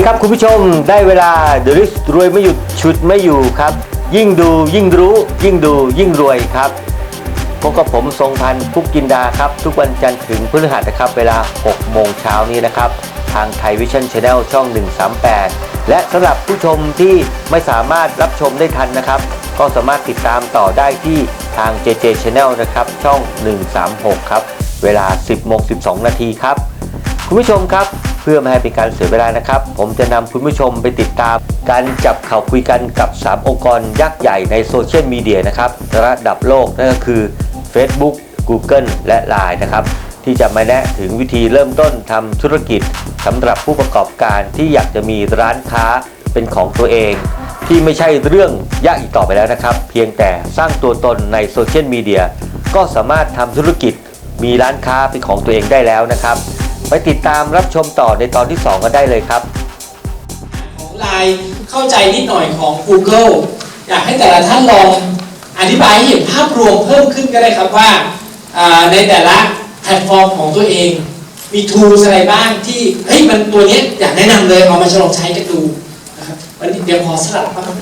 ดีครับคุณผู้ชมได้เวลาเดลิสรวยไม่หยุดชุดไม่อยู่ครับ ยิ่งดูยิ่งรู้ ยิ่งดูยิ่งรวยครับพบกับผมทรงพันธ์พุกกินดาครับ ทุกวันจันทร์ถึงพฤหัสนะครับ เวลา 6 โมงเช้านี้นะครับ ทางไทยวิชั่นชาแนลช่อง 138 และสำหรับผู้ชมที่ไม่สามารถรับชมได้ทันนะครับ ก็สามารถติดตามต่อได้ที่ทาง JJ Channel นะครับ ช่อง 136 ครับ เวลา 10 โมง 12 นาทีครับ คุณผู้ชมครับ พื่อไม่ให้เป็นการเสียเวลานะครับ ผมจะนำคุณผู้ชมไปติดตาม การจับข่าวคุยกันกับ 3 องค์กรยักษ์ใหญ่ในโซเชียลมีเดียนะครับระดับโลกนั่นก็คือ Facebook Google และ Line นะครับ ที่จะมาแนะถึงวิธีเริ่มต้นทำธุรกิจสำหรับผู้ประกอบการที่อยากจะมีร้านค้าเป็นของตัวเอง ที่ไม่ใช่เรื่องยากอีกต่อไปแล้วนะครับ เพียงแต่สร้างตัวตนในโซเชียลมีเดียก็สามารถทำธุรกิจมีร้านค้าเป็นของตัวเองได้แล้วนะครับ ไปติดตามรับชมต่อในตอนที่ 2 กันได้เลยครับ ของไลน์เข้าใจนิดหน่อยของ Google อยากให้แต่ละท่านลองอธิบายให้เห็นภาพรวมเพิ่มขึ้นก็ได้ครับว่าในแต่ละแพลตฟอร์มของตัวเอง มี tools อะไรบ้างที่เฮ้ยมันตัวนี้อยากแนะนำเลยเอามาลองใช้กันดูนะครับวันนี้เดี๋ยวขอสลับบ้าง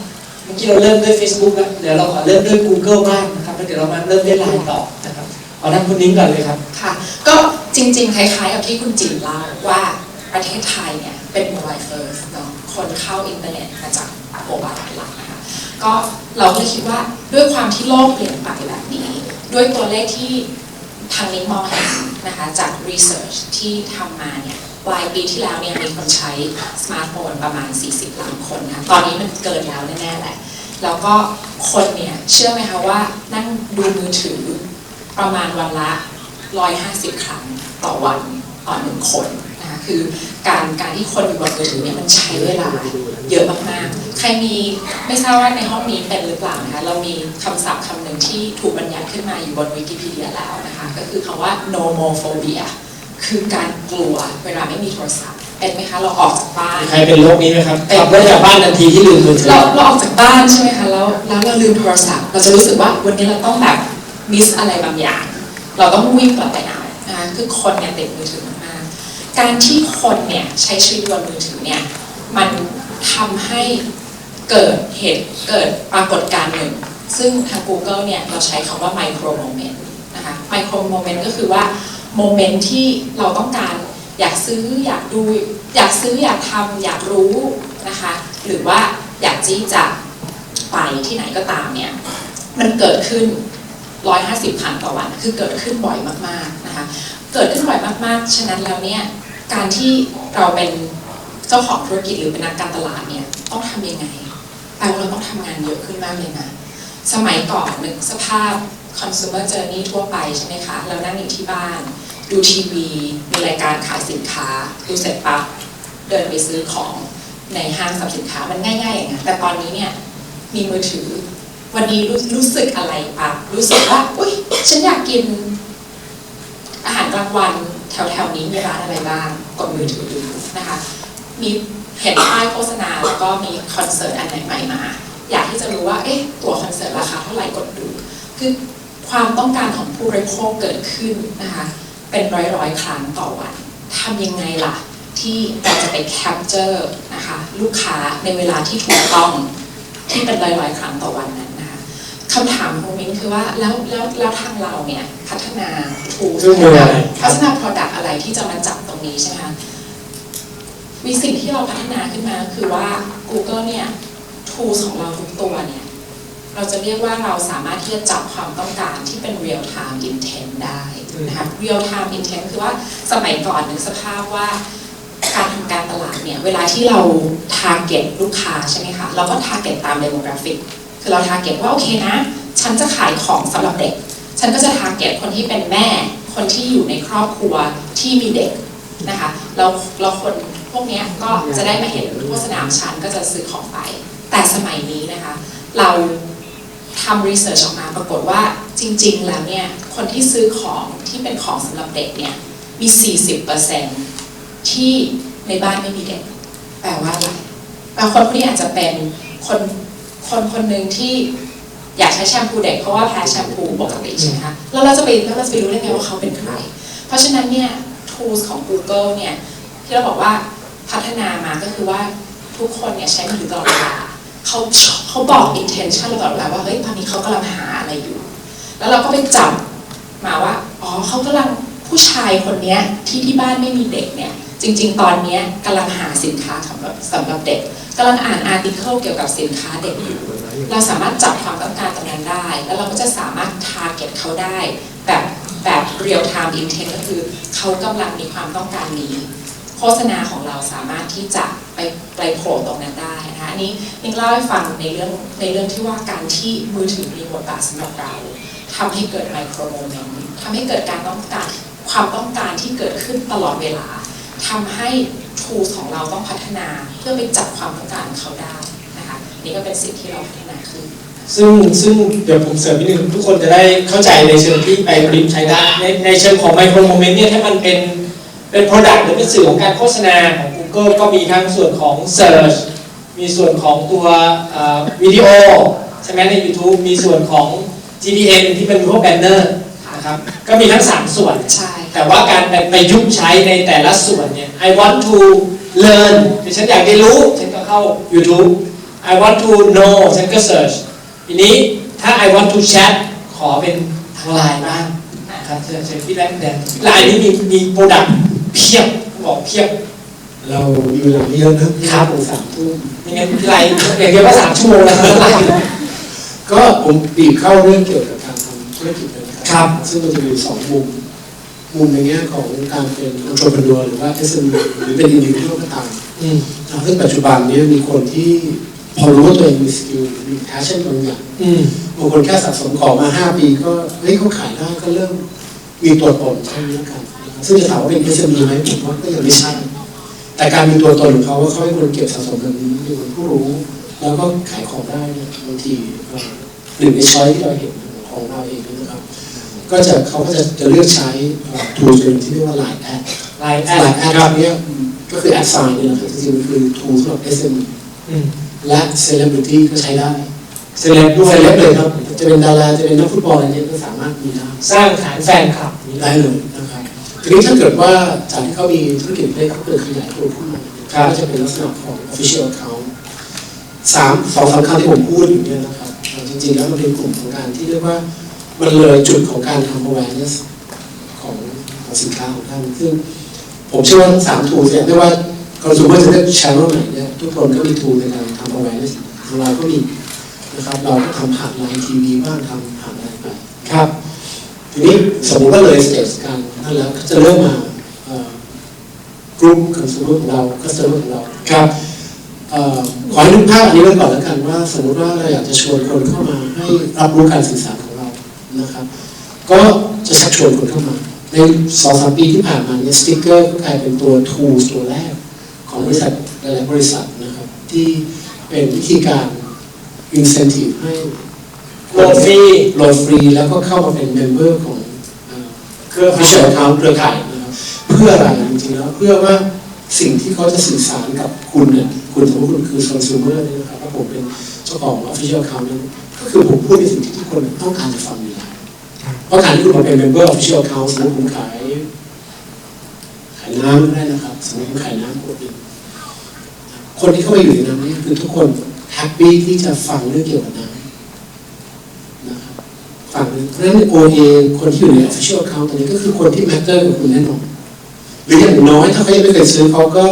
เมื่อกี้เราเริ่มด้วย Facebook แล้วเดี๋ยวเราขอเริ่มด้วย Google บ้างนะครับแล้วเดี๋ยวเรามาเริ่มด้วยไลน์ต่อ เอาท่านคุณนิ้งก่อนเลยครับ ค่ะ ก็จริงๆ คล้ายๆ กับที่คุณจิ๋มเล่าว่าประเทศไทยเนี่ยเป็น mobile first เนาะคนเข้าอินเทอร์เน็ตมาจากโมบายเป็นหลักนะคะก็เราก็เลยคิดว่าด้วยความที่โลกเปลี่ยนไปแบบนี้ ด้วยตัวเลขที่ทางนี้มองเห็นนะคะจาก research ที่ทำมาเนี่ยปลายปีที่แล้วเนี่ยมีคนใช้สมาร์ทโฟนประมาณ 40 ล้านคนค่ะตอนนี้มันเกินแล้วแน่ๆแหละ แล้วก็คนเนี่ยเชื่อไหมคะว่านั่งดูมือถือ ประมาณวันละ 150 ครั้งต่อวันต่อหนึ่งคนนะคะคือการการที่คนอยู่บนมือถือเนี่ยมันใช้เวลาเยอะมากๆ ใครมีไม่ทราบว่าในห้องนี้เป็นหรือเปล่านะคะเรามีคำศัพท์คำหนึ่งที่ถูกบัญญัติขึ้นมาอยู่บนวิกิพีเดียแล้วนะคะก็คือคำว่า nomophobia คือการกลัวเวลาไม่มีโทรศัพท์เป็นไหมคะเราออกจากบ้านใครเป็นโรคนี้ไหมครับเป็นขับรถกลับบ้านทันทีที่ลืมมือถือเราเราออกจากบ้านใช่ไหมคะแล้วแล้วเราลืมโทรศัพท์ เราจะรู้สึกว่าวันนี้เราต้องแบบ มิสอะไรบางอย่าง เราต้องวิ่งกลับไปเอานะคะคือคนเนี่ยติดมือถือมากๆการที่คนเนี่ยใช้ชีวิตบนมือถือเนี่ยมันทำให้เกิดเหตุเกิดปรากฏการณ์หนึ่ง ซึ่งทาง Google เนี่ยเราใช้คำว่า micro moment นะคะ micro moment ก็คือว่าโมเมนต์ที่เราต้องการอยากซื้ออยากดูอยากซื้ออยากทำอยากรู้นะคะหรือว่าอยากที่จะไปที่ไหนก็ตามเนี่ยมันเกิดขึ้น 150 ครั้งต่อวัน คือเกิดขึ้นบ่อยมากๆนะคะ เกิดขึ้นบ่อยมากๆ ฉะนั้นแล้วเนี่ยการที่เราเป็นเจ้าของธุรกิจหรือเป็นนักการตลาดเนี่ยต้องทำยังไงแปลว่าเราต้องทำงานเยอะขึ้นมากเลยนะสมัยก่อนนึกสภาพ consumer journey ทั่วไปใช่ไหมคะ เรานั่งอยู่ที่บ้าน ดูทีวี มีรายการขายสินค้า ดูเสร็จปั๊บเดินไปซื้อของในห้างสรรพสินค้ามันง่ายๆอย่างนั้นแต่ตอนนี้เนี่ยมีมือถือ วันนี้รู้รู้สึกอะไรปะรู้สึกว่า อุ้ยฉันอยากกิน อาหารกลางวันแถวๆนี้มีร้านอะไรบ้าง กดมือถือดูนะคะ มีเห็นป้ายโฆษณาแล้วก็มีคอนเสิร์ตอันไหนใหม่มา อยากที่จะรู้ว่า เอ๊ะ ตั๋วคอนเสิร์ตราคาเท่าไหร่กดดู คือความต้องการของผู้บริโภคเกิดขึ้นนะคะ เป็นร้อยร้อยๆครั้งต่อวัน ทำยังไงล่ะ ที่เราจะไปแคปเจอร์นะคะ ลูกค้าในเวลาที่ถูกต้องที่เป็นร้อยร้อยๆครั้งต่อวันนั้น คะคำถามของมิ้นคือว่าแล้วแล้วแล้วทางเราเนี่ยพัฒนา tools เครื่องมืออะไรพัฒนา product อะไรที่จะมาจับตรงนี้ใช่ไหมคะวิสิ่งที่เราพัฒนาขึ้นมาคือว่า Google เนี่ย tools ของเราทุกตัวเนี่ยเราจะเรียกว่าเราสามารถที่จะจับความต้องการที่เป็น real time intent ได้นะคะ real time intent คือว่าสมัยก่อนนึกสภาพว่าการทำการตลาดเนี่ยเวลาที่เรา target ลูกค้าใช่ไหมคะเราก็ target ตาม demographic คือเรา target ว่าโอเคนะ ฉันจะขายของสำหรับเด็ก ฉันก็จะ target คนที่เป็นแม่ คนที่อยู่ในครอบครัวที่มีเด็กนะคะแล้วเราคนพวกนี้ก็จะได้มาเห็นโฆษณาของฉันก็จะซื้อของไป แต่สมัยนี้นะคะ เราทำรีเสิร์ชออกมาปรากฏว่าจริง ๆ แล้วเนี่ย คนที่ซื้อของที่เป็นของสำหรับเด็กเนี่ย มี 40%ที่ในบ้านไม่มีเด็ก แปลว่าอะไรบางคนคนนี้อาจจะเป็นคน คนคนหนึ่งที่อยากใช้แชมพูเด็กเพราะว่าแพ้แชมพูปกติใช่ไหมคะแล้วเราจะไปแล้วเราจะไปรู้ได้ไงว่าเขาเป็นใคร เพราะฉะนั้นเนี่ย tools ของ Google เนี่ยที่เราบอกว่าพัฒนามาก็คือว่าทุกคนเนี่ยใช้มือถือตลอดเวลาเขาเขาบอก intention เราตลอดเวลาว่าเฮ้ยตอนนี้เขากำลังหาอะไรอยู่ แล้วเราก็ไปจับมาว่าอ๋อเขากำลังผู้ชายคนเนี้ยที่ที่บ้านไม่มีเด็กเนี่ย จริง ๆ ตอนนี้กำลังหาสินค้าสำหรับสำหรับเด็กกำลังอ่านอาร์ติเคิลเกี่ยวกับสินค้าเด็กอยู่เราสามารถจับความต้องการตรงนั้นได้ แล้วเราก็จะสามารถ target เขาได้แบบแบบ real time intent ก็คือเขากำลังมีความต้องการนี้ โฆษณาของเราสามารถที่จะไปไปโผล่ตรงนั้นได้นะคะอันนี้นิ่งเล่าให้ฟังในเรื่องในเรื่องที่ว่าการที่มือถือมีบทบาทสำหรับเราทำให้เกิดไมโครโมเมนต์ทำให้เกิดการต้องการความต้องการที่เกิดขึ้นตลอดเวลา ทำให้ tools ของเราต้องพัฒนาเพื่อไปจับความต้องการของเขาได้นะคะนี่ก็เป็นสิ่งที่เราพัฒนาขึ้น ซึ่งซึ่งเดี๋ยวผมเสริมนิดนึงทุกคนจะได้เข้าใจในเชิงที่ไปปริมใช้ได้ในในเชิงของไมโครโมเมนต์เนี่ยถ้ามันเป็นเป็น Product หรือเป็นสื่อของการโฆษณาของ Google ก็มีทั้งส่วนของ Search มีส่วนของตัวเอ่อวิดีโอใช่ไหมใน YouTube มีส่วนของ GDN ที่เป็นพวกแบนเนอร์นะครับก็มีทั้ง 3 ส่วนใช่ แต่ว่าการไปประยุกต์ใช้ในแต่ละส่วนเนี่ย I want to learn คือฉันอยากได้รู้ ฉันก็เข้า YouTube I want to know ฉันก็ search ทีนี้ถ้า I want to chat ขอเป็นทางไลน์บ้างนะครับเชิญเชิญพี่แรกแดนไลน์นี้มีมีโปรดักต์เพียบบอกเพียบเราอยู่อย่างนี้แล้วนะครับผมสามทุ่มไม่งั้นพี่ไลน์อย่างเดียวก็สามชั่วโมงแล้วครับไลน์ก็ผมบีบเข้าเรื่องเกี่ยวกับการทำธุรกิจเลยนะคครัรับ ซึ่งมันจะมีสองมุม มุมในแง่ของการเป็นองค์ประกอบหรือว่า SME หรือเป็นอินดิวิวก็ตามอืมซึ่งปัจจุบันเนี้มีคนที่พอรู้ว่าตัวเองมีสกิลมีแพชชั่นบางอย่างอืมบางคนแค่สะสมของมา5ปีก็เฮ้ยเขาขายได้ก็เริ่มมีตัวตนใช่ไหมครับนะครับซึ่งจะถามว่าเป็น SME ไหมผมว่าก็ยังไม่ใช่แต่การมีตัวตนของเขาว่าเขาเป็นคนเก็บสะสมแบบนี้เป็นคนผู้รู้ แล้วก็ขายของได้เนี่ยบางทีเอ่อหนึ่งในช้อยที่เราเห็นของเราเองเนี่ยนะครับ ก็จะเขาก็จะจะเลือกใช้ทูลตัวที่เรียกว่า Line Ad ไลน์แอ Line ด Ad เนี่ยก็คือ Ad Sign เนี่ยนะครับจริงๆมันคือทูลสำหรับ SME อืมและ Celebrity ก็ใช้ได้เซเลบด้วยเซเลบเลยครับจะเป็นดาราจะเป็นนักฟุตบอลอะไรเนี่ยก็สามารถมีได้สร้างฐานแฟนคลับนี้ได้เลยนะครับทีนี้ถ้าเกิดว่าจากที่เขามีธุรกิจเล็กเขาเกิดขยายตัวขึ้นมาก็จะเป็นลักษณะของ official account สามสองสามคำที่ผมพูดอยู่เนี่ยนะครับเอ่อจริงๆแล้วมันเป็นกลุ่มของการที่เรียกว่า มันเลยจุดของการทำ awareness ของของสินค้าของท่านซึ่งผมเชื่อว่าทั้งสามทูเนี่ยไม่ว่า consumer จะเลือก channel ไหนเนี่ยทุกคนก็มีทูในการทำ awareness ของเราก็มีนะครับเราก็ทำผ่านไลน์ทีวีบ้างทำผ่านอะไรไปครับทีนี้สมมติว่าเลยสเตจการนั่นแล้วก็จะเริ่มมาเอ่อกลุ่มคอน sumer ของเราคัสเตอร์ของเราครับเอ่อขอให้นึกภาพอันนี้ไว้ก่อนแล้วกันว่า สมมติว่าเราอยากจะชวนคนเข้ามาให้รับรู้การสื่อสารของเรานะครับ ก็จะชักชวนคนเข้ามา ในสองสามปีที่ผ่านมาเนี่ยสติ๊กเกอร์ก็กลายเป็นตัว tools ตัวแรก ของบริษัทหลายๆบริษัทนะครับ ที่เป็นวิธีการ incentive ให้โหลดฟรีโหลดฟรีแล้วก็เข้ามาเป็นเมมเบอร์ของเอ่อเครือผู้ข่ายเชี่ยวชาญเครือข่ายนะครับเพื่ออะไรจริงๆแล้วเพื่อว่าสิ่งที่เขาจะสื่อสารกับคุณเนี่ยคุณสมมติคุณคือ consumer เนี่ยนะครับว่าผมเป็นเจ้าของ official account นั้นก็คือผมพูดในสิ่งที่ทุกคนต้องการจะฟังอยู่แล้ว เพราะการที่คุณมาเป็น member official account สมมติผมขาย ขายน้ำก็ได้นะครับ สมมติผมขายน้ำขวดหนึงคนที่เข้ามาอยู่ในน้ำนี้คือทุกคนแฮปปี้ที่จะฟังเรื่องเกี่ยวกับน้ำนะครับฝั่งเพราะฉะนั้นโอเอคนที่อยู่ใน official account ตรงนี้ก็คือคนที่ matter กับคุณแน่นอนหรืออย่างน้อยถ้าเขายังไม่เคยซื้อเขาก็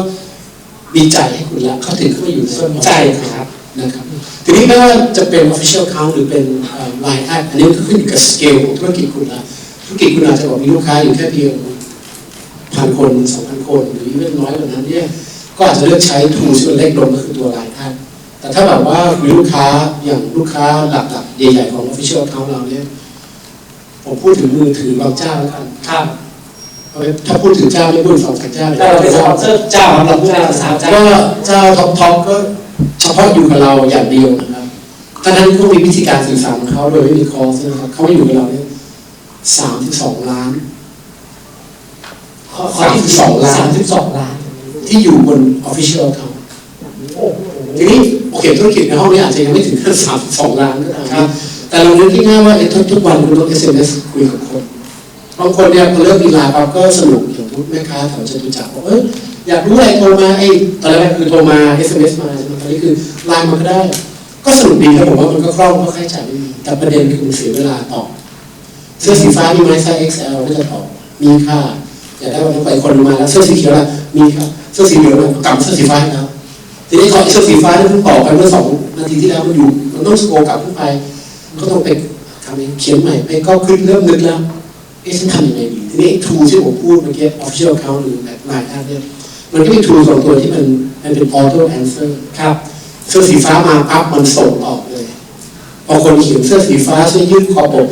มีใจให้คุณแล้วเขาถึงเข้ามาอยู่ในสนใจครับนะครับ ทีนี้ไม่ว่าจะเป็น official account หรือเป็นเอ่อ line ad อันนี้ก็ขึ้นอยู่กับสเกลของธุรกิจคุณละธุรกิจคุณอาจจะบอกมีลูกค้าอยู่แค่เพียงพันคนสองพันคน หรือไม่น้อยกว่านั้นเนี่ยก็อาจจะเลือกใช้ tools ที่มันเล็กลงก็คือตัว line ad แต่ถ้าแบบว่ามีลูกค้าอย่างลูกค้าหลักๆใหญ่ๆของ official account เราเนี่ยผมพูดถึงมือถือบางเจ้าแล้วกันครับเอาไว้ถ้าพูดถึงเจ้าไม่พูดถึงสองสามเจ้าถ้าเราเป็นสปอนเซอร์เจ้าของเราผู้ใช้ภาษาเจ้าก็เจ้าท็อปท็อปก็ เฉพาะอยู่กับเราอย่างเดียวนะครับท่านั้นเขามีวิธีการสื่อสารของเขาโดยไม่มีคอร์สนะครับเขามาอยู่กับเราเนี่ยสามสิบสองล้านข้อข้อที่32ล้านสามสิบสองล้าน ที่อยู่บน official account โอ้โหทีนี้โอเคธุรกิจในห้องนี้อาจจะยังไม่ถึงขั้นสามสองล้านก็ตามครับ แต่เราเน้นที่ง่ายว่าเอ้ยทุกทุกวันคุณต้อง SMS คุยกับคนบางคนเนี่ยพอเริ่มมีไลน์ปั๊บก็สนุกอย่างพูดแม่ค้าแถวจตุจักรบอกเอ้ยอยากรู้อะไรโทรมาไอ้ตอนแรกคือโทรมา SMS มาใช่ไหมต อนนี้คือไลน์มาก็ได้ ก็สนุกดีครับผมว่ามันก็คล่องก็ค่าใช้จ่ายดีแต่ประเด็นคือมันเสียเวลาตอบเสื้อสีฟ้ามีไหมไซส์ XL ก็จะตอบมีค่ะอยากได้วันไปคนมาแล้วเสื้อสีเขียวล่ะมีครับเสื้อสีเหลืองกลับเสื้อสีฟ้าให้แล้วทีนี้พอไอ้เสื้อสีฟ้าที่เพิ่งตอบไปเมื่อสองนาทีที่แล้วมันอยู่มันต้องสโกกลับขึ้นไปก็ต้องไปทำเองเขียนใหม่ไปก็ขึ้นเริ่มนึกแล้วเอ๊ะฉันทำยังไงดีทีนี้ทูที่ผมพูดเมื่อกี้ official account หรือแบบลายท่านเนี่ย มันก็มีทูสองตัวที่มันมันเป็น auto answer ครับเสื้อสีฟ้ามาปั๊บมันส่งออกเลยพอคนเขียนเสื้อสีฟ้าเสื้อยืดคอปก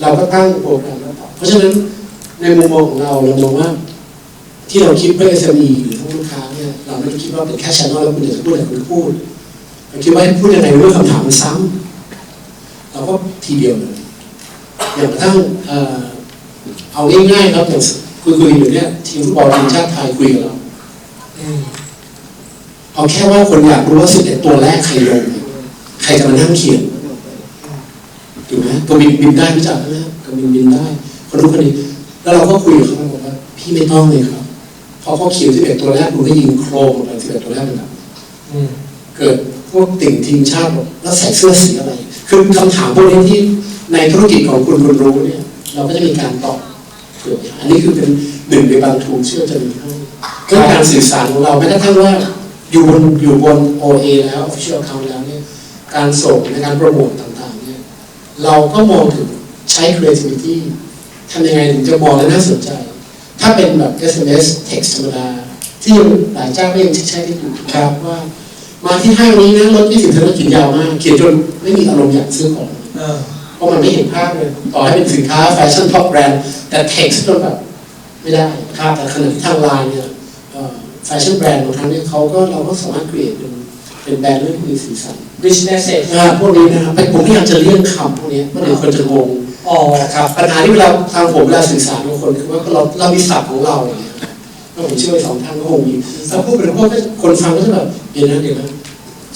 เราก็ตั้งโปรแกรมแล้วตอบเพราะฉะนั้นในมุมมองของเราเรามองว่า ที่เราคิดเพื่อ SME หรือผู้ลูกค้าเนี่ยเราไม่ได้คิดว่าเป็นแค่ channel แล้วคุณอยากจะพูดอะไรคุณพูดเราคิดว่าให้พูดยังไงเมื่อคำถามมันซ้ำเราก็ทีเดียวเลยอย่างกระทั่งเอ่อเอาง่ายๆครับอย่างคุยคุยๆอยู่เนี่ยทีมฟุตบอลทีมชาติไทยคุยกับเราอืม เอาแค่ว่าคนอยากรู้ว่า11ตัวแรกใครลง ใครจะมานั่งเขียนถูกไหมตัวบินบินได้รู้จักไหมตัวบินบินได้คนรู้คนนี้แล้วเราก็คุยกับเขาบอกว่า พี่ไม่ต้องเลยครับเพราะเขาเขียน11ตัวแรกคุณก็ยิงโครมไป11ตัวแรกเลยครับอืมเกิดพวกติ่งทีมชาติบอกแล้วใส่เสื้อสีอะไร คือคำถามพวกนี้ที่ในธุรกิจของคุณคุณรู้เนี่ย เราก็จะมีการตอบเผื่อไว้อันนี้คือเป็นหนึ่งในบางทูลเชื่อจะมีให้เรื่องการสื่อสารของเราแม้กระทั่งว่า อยู่บนอยู่บน OA แล้ว Official Account แล้วเนี่ยการส่งในการโปรโมทต่างๆเนี่ยเราก็มองถึงใช้ creativity ทำยังไงถึงจะมองและน่าสนใจ ถ้าเป็นแบบ SMS text ธรรมดา ที่ยังหลายเจ้าก็ยังใช้ได้อยู่ครับว่า มาที่ห้างนี้นะรถที่สินค้าเขียนยาวมาก เขียนจนไม่มีอารมณ์อยากซื้อของเออเพราะมันไม่เห็นภาพเลย ต่อให้เป็นสินค้าแฟชั่นท็อปแบรนด์แต่เท็กซ์ก็แบบไม่ได้ครับแต่ขณะที่ทางไลน์เนี่ย แฟชั่นแบรนด์บางครั้งเนี่ยเขาก็เราก็สามารถ create เป็นเป็นแบรนด์ที่มีสีสัน rich message อ่าพวกนี้นะครับผมพยายามจะเลี่ยงคำพวกนี้เพราะเดี๋ยวคนจะงงอ๋อครับปัญหาที่เวลาทางผมเวลาสื่อสารกับคนคือว่าเราเรามีศัพท์ของเราอย่างเงี้ยแล้วผมเชื่อว่าสองท่านก็คงมีถ้าพูดเป็นพวกก็คนฟังก็จะแบบเดี๋ยวนะเดี๋ยวนะ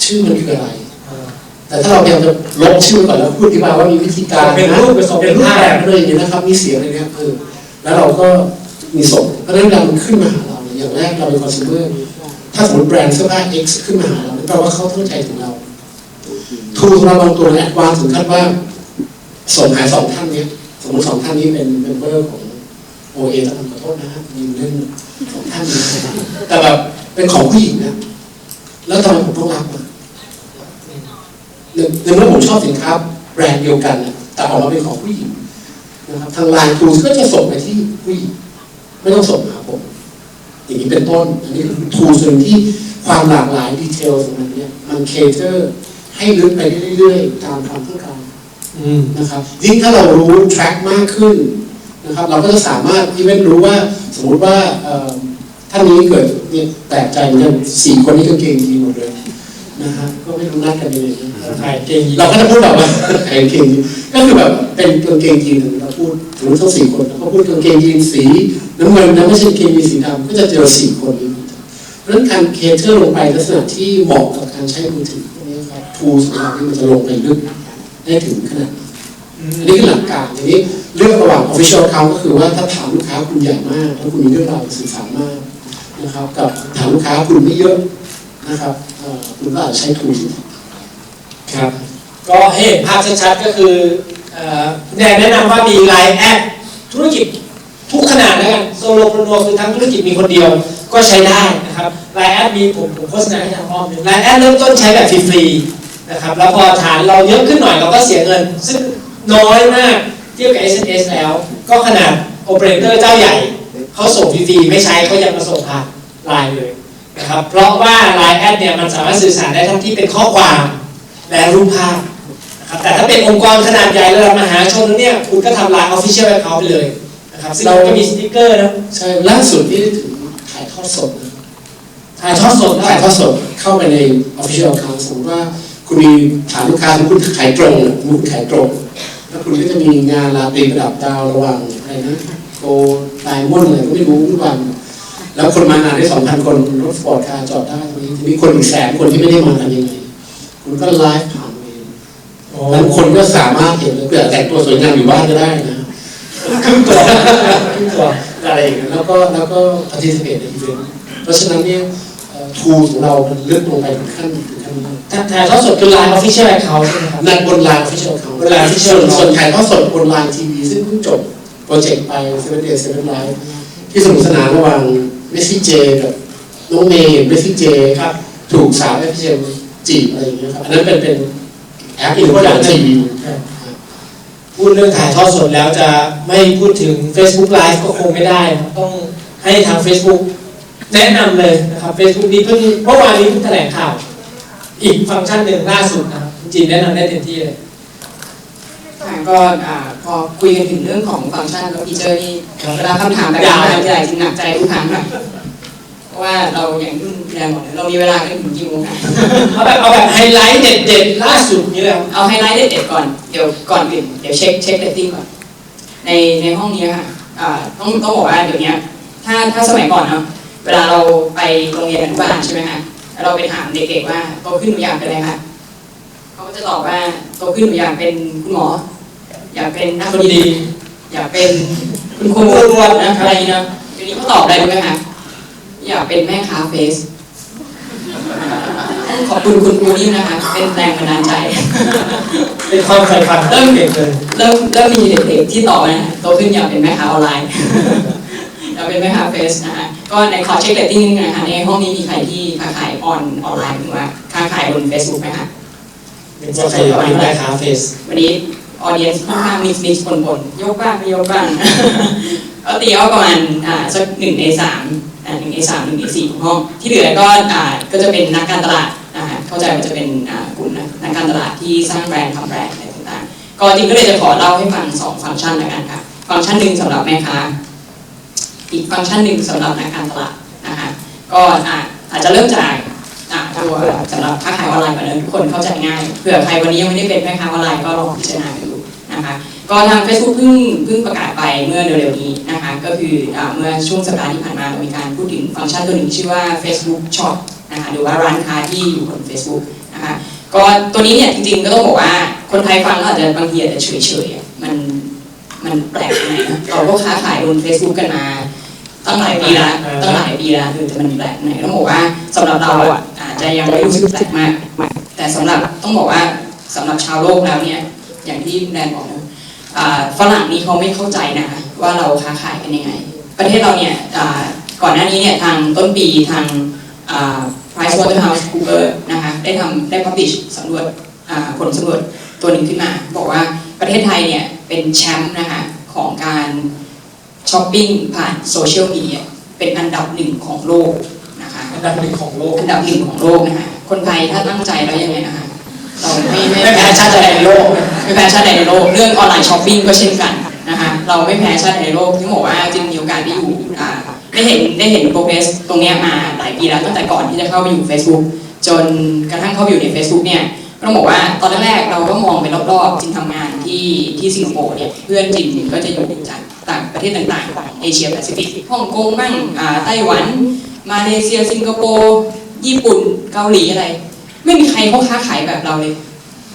ชื่อมันคืออะไรเออแต่ถ้าเราพยายามจะลบชื่อก่อนแล้วพูดที่มาว่ามีวิธีการเป็นรูปเป็นทรงเป็นรูปแบบเลยอย่างนี้นะครับมีเสียงอะไรเงี้ยเออแล้วเราก็มีส่งเพราะฉะนั้นเวลามันขึ้นมาหาเราเนี่ย อย่างแรกเราเป็นคอน sumer ถ้าสมมติแบรนด์เสื้อผ้า X ขึ้นมาหาเราแปลว่าเขาเข้าใจถึงเราทูเราบางตัวเนี่ยวางถึงขั้นว่าส่งหาสองท่านเนี้ยสมมติสองท่านนี้เป็นเมมเบอร์ของโอเอต้องขอโทษนะฮะยิงเล่นสองท่านนี้แต่แบบเป็นของผู้หญิงนะแล้วทำไมผมต้องรับอะในเมื่อผมชอบสินค้าแบรนด์เดียวกัน แต่ออกมาเป็นของผู้หญิงนะครับทางไลน์ทูก็จะส่งไปที่ผู้หญิงไม่ต้องส่งหาผม อย่างนี้เป็นต้น อันนี้คือทูส่วนที่ความหลากหลายดีเทลของมันเนี่ยมันเคเตอร์ ให้ลึกไปเรื่อยๆ ตามความต้องการอืมนะครับยิ่งถ้าเรารู้ track มากขึ้นนะครับ เราก็จะสามารถอีเวนรู้ว่า สมมุติว่าเอ่อท่านนี้เกิดเนี่ยแปลกใจเหมือนกันสี่คนนี้กางเกงยีนหมดเลยนะฮะก็ไม่รู้นัดกันยังไงนะถ่ายเก่งเราก็จะพูดแบบว่าขายกางเกงยีนก็คือแบบเป็นกางเกงยีนเราพูด สมมติทั้งสี่คนเราก็พูดกางเกงยีนสีน้ำเงินนะไม่ใช่เกงยีนสีดำก็จะเจอสี่คนนี้เพราะฉะนั้นการเคเทอร์ลงไปลักษณะที่เหมาะกับการใช้มือถือพวกนี้ครับทูสของเราที่มันจะลงไปลึกได้ถึงขนาดนั้นอันนี้คือหลักการทีนี้เรื่องระหว่าง official account ก็คือว่าถ้าถามลูกค้าคุณใหญ่มากแล้วคุณมีเรื่องราวสื่อสารมากนะครับกับถามลูกค้าคุณไม่เยอะนะครับคุณก็อาจใช้ทูลครับ ก็ให้เห็นภาพชัดๆก็คือ แนแนะนำว่ามีไลน์แอดธุรกิจทุกขนาดแล้วกันโซโลโปรโนคือทั้งธุรกิจมีคนเดียวก็ใช้ได้นะครับไลน์แอดมีผมผมโฆษณาให้ทางอ้อมหนึ่งไลน์แอดเริ่มต้นใช้แบบฟรีๆนะครับแล้วพอฐานเราเยอะขึ้นหน่อยเราก็เสียเงิน ซึ่งน้อยมากเทียบกับ SMS แล้ว ก็ขนาดโอเปอเรเตอร์เจ้าใหญ่เขาส่งฟรีๆไม่ใช้เขายังมาส่งผ่านไลน์เลยนะครับเพราะว่าไลน์แอดเนี่ยมันสามารถสื่อสารได้ทั้งที่เป็นข้อความและรูปภาพ แต่ถ้าเป็นองค์กรขนาดใหญ่ระดับมหาชนเนี่ยคุณก็ทำลาย official account ไปเลยนะครับซึ่งเราก็มีสติ๊กเกอร์นะใช่ล่าสุดที่ได้ถึงถ่ายทอดสดนะถ่ายทอดสดได้ถ่ายทอดสดเข้าไปใน official account สมมติว่าคุณมีฐานลูกค้าที่คุณขายตรงนะคุณขายตรงแล้วคุณก็จะมีงานลาตรีประดับดาวระหว่างอะไรนะโกไดมอนด์อะไรก็ไม่รู้ทุกวันแล้วคนมางานได้สองพันคนรถสปอร์ตคาร์จอดได้ทีนี้มีคนอีกแสนคนที่ไม่ได้มากันยังไงคุณก็ไลฟ์ ผ่านเองโอ้แล้วคนก็สามารถเห็นเลยเกิดแต่งตัวสวยงามอยู่บ้านก็ได้นะครึ่งตัวครึ่งตัวอะไรอย่างเงี้ยแล้วก็แล้วก็ participate ในอีเวนต์เพราะราะฉะนั้นเนี่ยทูของเรามันลึกลงไปถึงขั้นถึงขั้นนี้ถ่ายทอดสดคือไลน์ออฟฟิเชียลแอคเคาท์ใช่ไหมครับนั่นบนไลน์ฟิชเชอร์เขาบน Line Official ส่วน Account ส่วนถ่ายทอดสดบนไลน์ทีวีซึ่งเพิ่งจบโปรเจกต์ไปเซเว่นเดย์เซเว่นไลฟ์ที่สนุกสนานระหว่างเมสซี่เจกับน้องเมย์เมสซี่เจครับถูกสาวเอฟเจจีบอะไรอย่างเงี้ยครับอันนั้นเป็นเป็น แอปอีกอย่างทีวีพูดเรื่องถ่ายทอดสดแล้วจะไม่พูดถึง Facebook Live ก็คงไม่ได้นะต้องให้ทาง Facebook แนะนำเลยนะครับ Facebook นี้เพิ่งเมื่อวานนี้เพิ่งแถลงข่าว อีกฟังก์ชันหนึ่งล่าสุดนะครับจริงๆแนะนำได้เต็มที่เลยค่ะก็อ่าพอคุยกันถึงเรื่องของฟังก์ชันกับฟีเจอร์นี่เวลาคำถามแบบยาวนี้ใหญ่จริงหนักใจทุกครั้งค่ะเพราะ ว่าเราอย่างที่คุณแดงบอกเลยเรามีเวลากันถึงกี่โมงค่ะเอาแบบเอาแบบไฮไลท์เด็ดๆล่าสุดนี้แล้วเอาไฮไลท์เด็ดๆก่อนเดี๋ยวก่อนอื่นเดี๋ยวเช็คเช็คเรตติ้งก่อนในในห้องนี้ค่ะอ่าต้องต้องบอกว่าเดี๋ยวนี้ถ้าถ้าสมัยก่อนเนาะเวลาเราไปโรงเรียนอนุบาลใช่ไหมคะแล้วเราไปถามเด็กๆว่าโตขึ้นหนูอยากเป็นอะไรคะเขาก็จะตอบว่าโตขึ้นหนูอยากเป็นคุณหมอ อยากเป็นนักคนบินดีอยากเป็นคุณครูคุณครูนะอะไรอย่างเงี้ยนะทีนี้เขาตอบอะไรรู้ไหมคะ อยากเป็นแม่ค้าเฟซต้องขอบคุณคุณครูนิ่มนะคะ เป็นแรงบันดาลใจ เป็นความใฝ่ฝันเริ่มเก่งเลยเริ่มเริ่มมีเด็กๆที่ตอบนะโตขึ้นอยากเป็นแม่ค้าออนไลน์อยากเป็นแม่ค้าเฟซนะคะก็ในขอเช็คเรตติ้งนิดนึงนะคะในห้องนี้มีใครที่ค้าขายออนออนไลน์หรือว่าค้าขายบน Facebook ไหมคะเป็นจะขยับไปได้คาเฟสวันนี้ออเดียนค่อนข้างมิกซ์มิกซ์ปนปนๆยกบ้างไม่ยกบ้างก็ตีเอาประมาณอ่าสักหนึ่งในสามอ่า หนึ่งในสามหนึ่งในสี่ของห้อง ที่เหลือก็ก็จะเป็นนักการตลาดนะคะเข้าใจว่าจะเป็นกลุ่มนักนักการตลาดที่สร้างแบรนด์ทำแบรนด์อะไรต่างๆ ก็จริงก็เลยจะขอเล่าให้ฟังสองฟังก์ชันล้วกันค่ะ ฟังก์ชันหนึ่งสำหรับแม่ค้า อีกฟังก์ชันหนึ่งสำหรับนักการตลาดนะคะก็อาจจะเริ่มจากตัวสำหรับค้าขายออนไลน์ก่อนเลยทุกคนเข้าใจง่ายเผื่อใครวันนี้ยังไม่ได้เป็นแม่ค้าออนไลน์ก็ลองพิจารณาดู นะคะก็ทาง Facebook เพิ่งเพิ่งประกาศไปเมื่อเร็วๆนี้นะคะก็คืออ่าเมื่อช่วงสัปดาห์ที่ผ่านมาเรามีการพูดถึงฟังก์ชันตัวหนึ่งชื่อว่า Facebook Shop นะคะหรือว่าร้านค้าที่อยู่บน Facebook นะคะก็ตัวนี้เนี่ยจริงๆก็ต้องบอกว่าคนไทยฟังก็อาจจะบางทีอาจจะเฉยๆอะมันมันแปลกยังไงนะเราก็ค้าขายบน Facebook กันมาตั้งหลายปีแล้วตั้งหลายปีแล้วคือแต่มันแปลกยังไงต้องบอกว่าสำหรับเราอะอาจจะยังไม่รู้สึกแปลกมาก แต่สำหรับต้องบอกว่าสำหรับชาวโลกแล้วเนี่ย อย่างที่คุณแดนบอกนะอ่าฝรั่งนี่เขาไม่เข้าใจนะคะว่าเราค้าขายกันยังไง ประเทศเราเนี่ยอ่าก่อนหน้านี้เนี่ยทางต้นปีทางอ่า PricewaterhouseCoopers นะคะได้ทำได้ publish สำรวจอ่าผลสำรวจตัวหนึ่งขึ้นมา บอกว่าประเทศไทยเนี่ยเป็นแชมป์นะคะของการช้อปปิ้งผ่านโซเชียลมีเดียเป็นอันดับหนึ่งของโลกนะคะอันดับหนึ่งของโลกอันดับหนึ่งของโลกนะคะคนไทยถ้าตั้งใจแล้วยังไงนะคะ เราไม่ไม่แพ้ชาติใดในโลกไม่แพ้ชาติใดในโลก เรื่องออนไลน์ช้อปปิ้งก็เช่นกันนะคะเราไม่แพ้ชาติใดในโลกที่บอกว่าจึงมีโอกาสได้อยู่ได้เห็นได้เห็นโปรเกรสตรงนี้มาหลายปีแล้วตั้งแต่ก่อนที่จะเข้าไปอยู่ Facebook จนกระทั่งเข้าไปอยู่ใน Facebook เนี่ยต้องบอกว่าตอนแรกเราก็มองไปรอบๆจินทำงานที่ที่สิงคโปร์เนี่ยเพื่อนจินก็จะอยู่จากต่างประเทศต่างๆ เอเชียแปซิฟิกฮ่องกงบ้างไต้หวัน มาเลเซียสิงคโปร์ญี่ปุ่นเกาหลีอะไร ไม่มีใครเขาค้าขายแบบเราเลย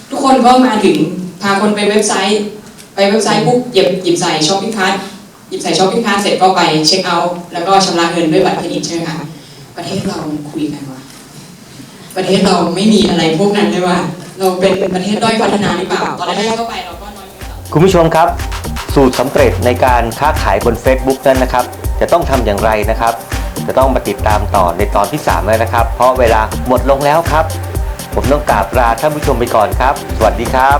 ทุกคนก็มาถึงพาคนไปเว็บไซต์ ไปเว็บไซต์ปุ๊บหยิบหยิบใส่ช้อปปิ้งคาร์หยิบใส่ช้อปปิ้งคาร์เสร็จก็ไปเช็คเอาท์แล้วก็ชำระเงินด้วยบัตรเครดิตใช่ไหมคะประเทศเราคุยกันว่าประเทศเราไม่มีอะไรพวกนั้นเลยว่า เราเป็นประเทศด้อยพัฒนาหรือเปล่าตอนแรกเข้าไปเราก็น้อยคุณผู้ชมครับ สูตรสำเร็จในการค้าขายบน Facebook นั้นนะครับ จะต้องทำอย่างไรนะครับ จะต้องมาติดตามต่อในตอนที่ 3 แล้วนะครับ เพราะเวลาหมดลงแล้วครับ ผมต้องกราบลาท่านผู้ชมไปก่อนครับ สวัสดีครับ